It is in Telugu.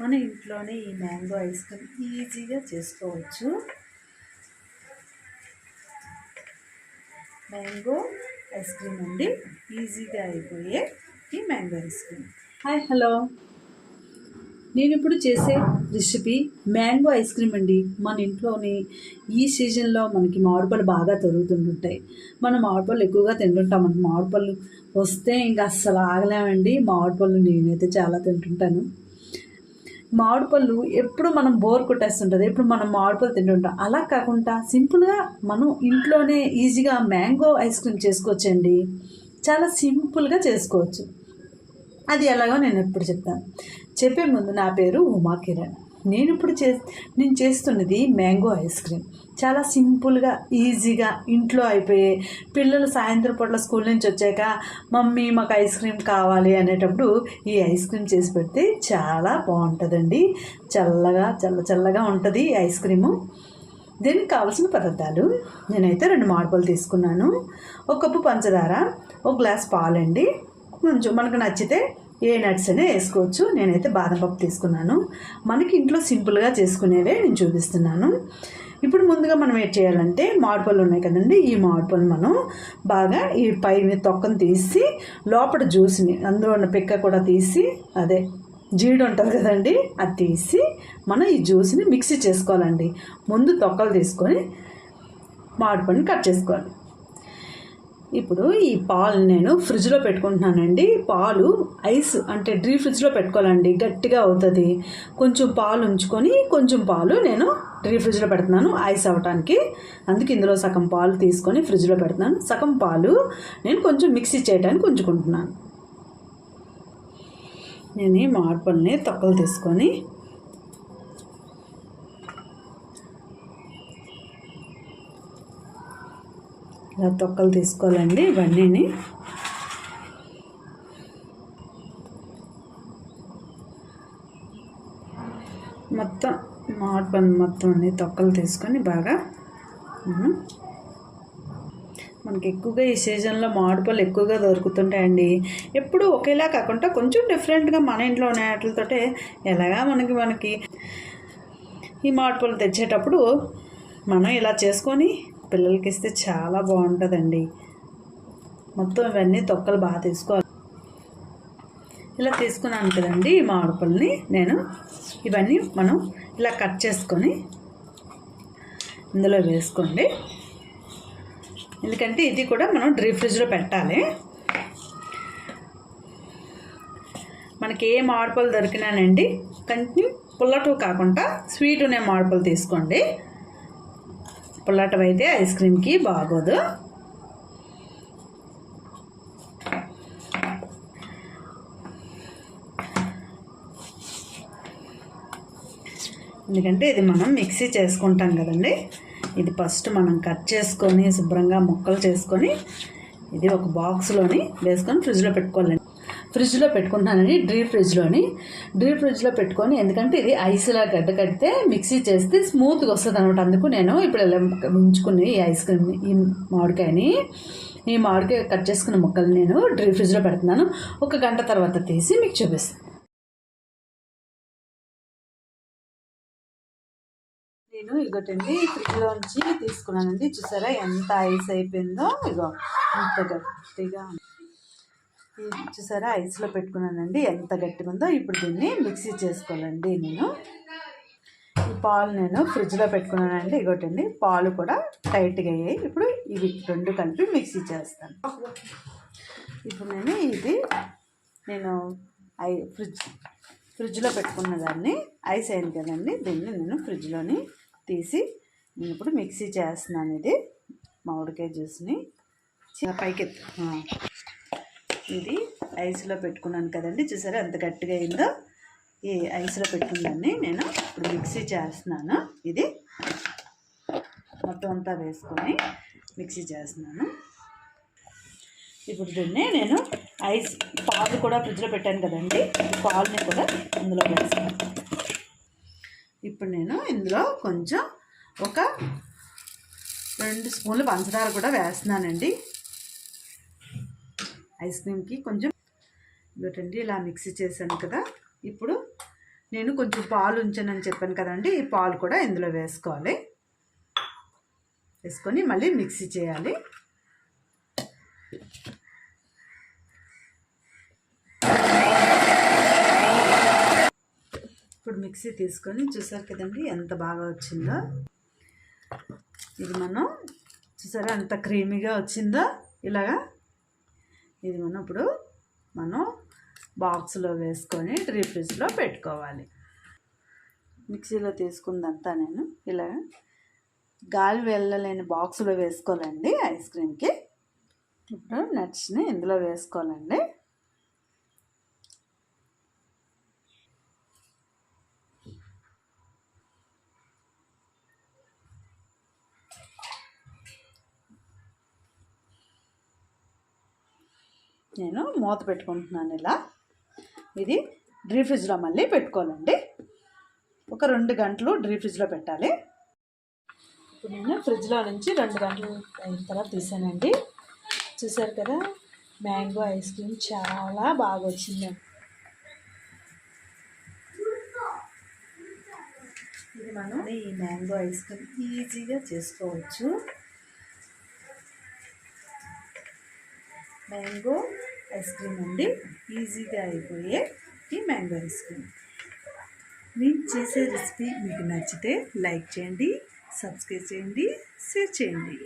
మన ఇంట్లోనే ఈ మ్యాంగో ఐస్ క్రీమ్ ఈజీగా చేసుకోవచ్చు. మ్యాంగో ఐస్ క్రీమ్ అండి ఈజీగా అయిపోయే ఈ mango ice cream. Hi hello. నేను ఇప్పుడు చేసే రెసిపీ మ్యాంగో ఐస్ క్రీమ్ అండి. మన ఇంట్లోని ఈ సీజన్లో మనకి మామిడిపళ్ళు బాగా దొరుకుతుంటాయి మనం మామిడిపళ్ళు ఎక్కువగా తింటుంటాం. మనకి మామిడిపళ్ళు వస్తే ఇంకా అస్సలు ఆగలేమండి. మామిడిపళ్ళు నేనైతే చాలా తింటుంటాను. మామిడిపళ్ళు ఎప్పుడు మనం బోర్ కొట్టేస్తుంటుంది ఎప్పుడు మనం మామిడిపళ్ళు తింటుంటాం. అలా కాకుండా సింపుల్గా మనం ఇంట్లోనే ఈజీగా మ్యాంగో ఐస్ క్రీమ్ చేసుకోవచ్చండి. చాలా సింపుల్గా చేసుకోవచ్చు. అది ఎలాగో నేను ఎప్పుడు చెప్తాను. చెప్పే ముందు నా పేరు ఉమా కిరణ్ నేను ఇప్పుడు చే నేను చేస్తున్నది మ్యాంగో ఐస్ క్రీమ్. చాలా సింపుల్గా ఈజీగా ఇంట్లో అయిపోయే పిల్లలు సాయంత్రం పూట్ల స్కూల్ నుంచి వచ్చాక మమ్మీ మాకు ఐస్ క్రీమ్ కావాలి అనేటప్పుడు ఈ ఐస్ క్రీమ్ చేసి పెడితే చాలా బాగుంటుందండి. చల్లగా చల్ల చల్లగా ఉంటుంది ఈ ఐస్ క్రీము. దీనికి కావాల్సిన పదార్థాలు నేనైతే రెండు మామిడిపళ్ళు తీసుకున్నాను. ఒక కప్పు పంచదార ఒక గ్లాస్ పాలండి. కొంచెం మనకు నచ్చితే ఏ నట్స్ అయినా వేసుకోవచ్చు. నేనైతే బాదం పప్పు తీసుకున్నాను. మనకి ఇంట్లో సింపుల్గా చేసుకునేవే నేను చూపిస్తున్నాను. ఇప్పుడు ముందుగా మనం ఏం చేయాలంటే మామిడిపళ్ళు ఉన్నాయి కదండి ఈ మామిడిపళ్ళు మనం బాగా ఈ పైన తొక్కను తీసి లోపల జ్యూస్ని అందులో ఉన్న పిక్క కూడా తీసి అదే జీడి ఉంటుంది కదండి అది తీసి మనం ఈ జ్యూస్ని మిక్సీ చేసుకోవాలండి. ముందు తొక్కలు తీసుకొని మామిడిపళ్ళని కట్ చేసుకోవాలి. ఇప్పుడు ఈ పాలు నేను ఫ్రిడ్జ్లో పెట్టుకుంటున్నానండి. పాలు ఐస్ అంటే డ్రీ ఫ్రిడ్జ్లో పెట్టుకోవాలండి. గట్టిగా అవుతుంది. కొంచెం పాలు ఉంచుకొని కొంచెం పాలు నేను డ్రీ ఫ్రిడ్జ్లో పెడుతున్నాను. ఐస్ అవ్వటానికి. అందుకే ఇందులో సగం పాలు తీసుకొని ఫ్రిడ్జ్లో పెడుతున్నాను. సగం పాలు నేను కొంచెం మిక్సీ చేయడానికి ఉంచుకుంటున్నాను. నేను ఈ మామిడిపళ్ళని తొక్కలు తీసుకొని ఇలా తొక్కలు తీసుకోవాలండి ఇవన్నీని. మొత్తం మామిడి పండు మొత్తం అన్ని తొక్కలు తీసుకొని బాగా మనకి ఎక్కువగా ఈ సీజన్లో మామిడిపళ్ళు ఎక్కువగా దొరుకుతుంటాయండి. ఎప్పుడు ఒకేలా కాకుండా కొంచెం డిఫరెంట్గా మన ఇంట్లో ఉన్న వాటితోటే ఎలాగా మనకి మనకి ఈ మామిడిపళ్ళు తెచ్చేటప్పుడు మనం ఇలా చేసుకొని పిల్లలకి ఇస్తే చాలా బాగుంటుందండి. మొత్తం ఇవన్నీ తొక్కలు బాగా తీసుకోవాలి. ఇలా తీసుకున్నాను కదండి ఈ మామిడిపళ్ళని నేను. ఇవన్నీ మనం ఇలా కట్ చేసుకొని ఇందులో వేసుకోండి. ఎందుకంటే ఇది కూడా మనం డ్రీ ఫ్రిడ్జ్లో పెట్టాలి. మనకి ఏ మామిడిపళ్ళు దొరికినానండి కంటిన్యూ పుల్లటు కాకుండా స్వీట్ ఉన్న మామిడిపళ్ళు తీసుకోండి. పుల్లటవైతే ఐస్ క్రీమ్కి బాగోదు. ఎందుకంటే ఇది మనం మిక్సీ చేసుకుంటాం కదండి. ఇది ఫస్ట్ మనం కట్ చేసుకొని శుభ్రంగా ముక్కలు చేసుకొని ఇది ఒక బాక్స్లోని వేసుకొని ఫ్రిడ్జ్లో పెట్టుకోవాలండి. ఫ్రిడ్జ్లో పెట్టుకుంటున్నానండి డ్రీ ఫ్రిడ్జ్లోని. డ్రీ ఫ్రిడ్జ్లో పెట్టుకొని ఎందుకంటే ఇది ఐస్లా గడ్డ కడితే మిక్సీ చేస్తే స్మూత్గా వస్తుంది అనమాట అందుకు నేను ఇప్పుడు ఇలా ఉంచుకుని ఈ ఐస్ క్రీమ్ని ఈ మామిడికాయని ఈ మామిడికాయ కట్ చేసుకున్న ముక్కలు నేను డ్రీ ఫ్రిడ్జ్లో పెడుతున్నాను. ఒక గంట తర్వాత తీసి మీకు చూపిస్తాను. నేను ఇగోటండి ఫ్రిడ్జ్లోంచి తీసుకున్నానండి. చూసారా ఎంత ఐస్ అయిపోయిందో? ఇగో ఎంత గట్టిగా ఇది చూసారా? ఐస్లో పెట్టుకున్నానండి. ఎంత గట్టిగా ఉందో ఇప్పుడు దీన్ని మిక్సీ చేసుకోవాలండి నేను. ఈ పాలు నేను ఫ్రిడ్జ్లో పెట్టుకున్నానండి. ఇగోటండి పాలు కూడా టైట్గా అయ్యాయి. ఇప్పుడు ఇవి రెండు కలిపి మిక్సీ చేస్తాను. ఇప్పుడు నేను ఇది నేను ఐ ఫ్రిడ్జ్ ఫ్రిడ్జ్లో పెట్టుకున్న దాన్ని ఐస్ అయింది కదండి. దీన్ని నేను ఫ్రిడ్జ్లోని తీసి నేను ఇప్పుడు మిక్సీ చేస్తున్నాను ఇది. మామిడికాయ జ్యూస్ని. పైకి ఇది ఐస్లో పెట్టుకున్నాను కదండి. చూసారా ఎంత గట్టిగా అయిందో? ఈ ఐస్లో పెట్టుకున్నాన్ని నేను ఇప్పుడు మిక్సీ చేస్తున్నాను. ఇది మొత్తం అంతా వేసుకొని మిక్సీ చేస్తున్నాను. ఇప్పుడు దీన్ని నేను ఐస్ పాలు కూడా ఫ్రిడ్జ్లో పెట్టాను కదండి. పాలుని కూడా ఇందులో వేస్తాను. ఇప్పుడు నేను ఇందులో కొంచెం ఒక రెండు స్పూన్లు పంచదార కూడా వేస్తున్నానండి. ఐస్ క్రీమ్కి కొంచెం ఇదొటండి ఇలా మిక్సీ చేశాను కదా. ఇప్పుడు నేను కొంచెం పాలు ఉంచానని చెప్పాను కదండి ఈ పాలు కూడా ఇందులో వేసుకోవాలి. వేసుకొని మళ్ళీ మిక్సీ చేయాలి. ఇప్పుడు మిక్సీ తీసుకొని చూసారు కదండి ఎంత బాగా వచ్చిందో. ఇది మనం చూసారా ఎంత క్రీమీగా వచ్చిందో. ఇలాగా ఇది మనం ఇప్పుడు మనం బాక్స్లో వేసుకొని డ్రీ ఫ్రిడ్జ్లో పెట్టుకోవాలి. మిక్సీలో తీసుకుందంతా నేను ఇలా గాలి వెళ్ళలేని బాక్స్లో వేసుకోవాలండి ఐస్ క్రీమ్కి. ఇప్పుడు నట్స్ని ఇందులో వేసుకోవాలండి. నేను మూత పెట్టుకుంటున్నాను ఇలా. ఇది డ్రీ ఫ్రిడ్జ్లో మళ్ళీ పెట్టుకోవాలండి. ఒక రెండు గంటలు డ్రీ ఫ్రిడ్జ్లో పెట్టాలి. ఇప్పుడు నేను ఫ్రిడ్జ్లో నుంచి రెండు గంటలు అయిన తర్వాత తీసానండి. చూసారు కదా మ్యాంగో ఐస్ క్రీమ్ చాలా బాగా వచ్చింది ఇది మనం ఈ మ్యాంగో ఐస్ క్రీమ్ ఈజీగా చేసుకోవచ్చు. మ్యాంగో ఐస్ క్రీమ్ అండి. ఈజీగా అయిపోయే ఈ మ్యాంగో ఐస్ క్రీమ్. నేను చేసే రెసిపీ మీకు నచ్చితే లైక్ చేయండి సబ్స్క్రైబ్ చేయండి షేర్ చేయండి.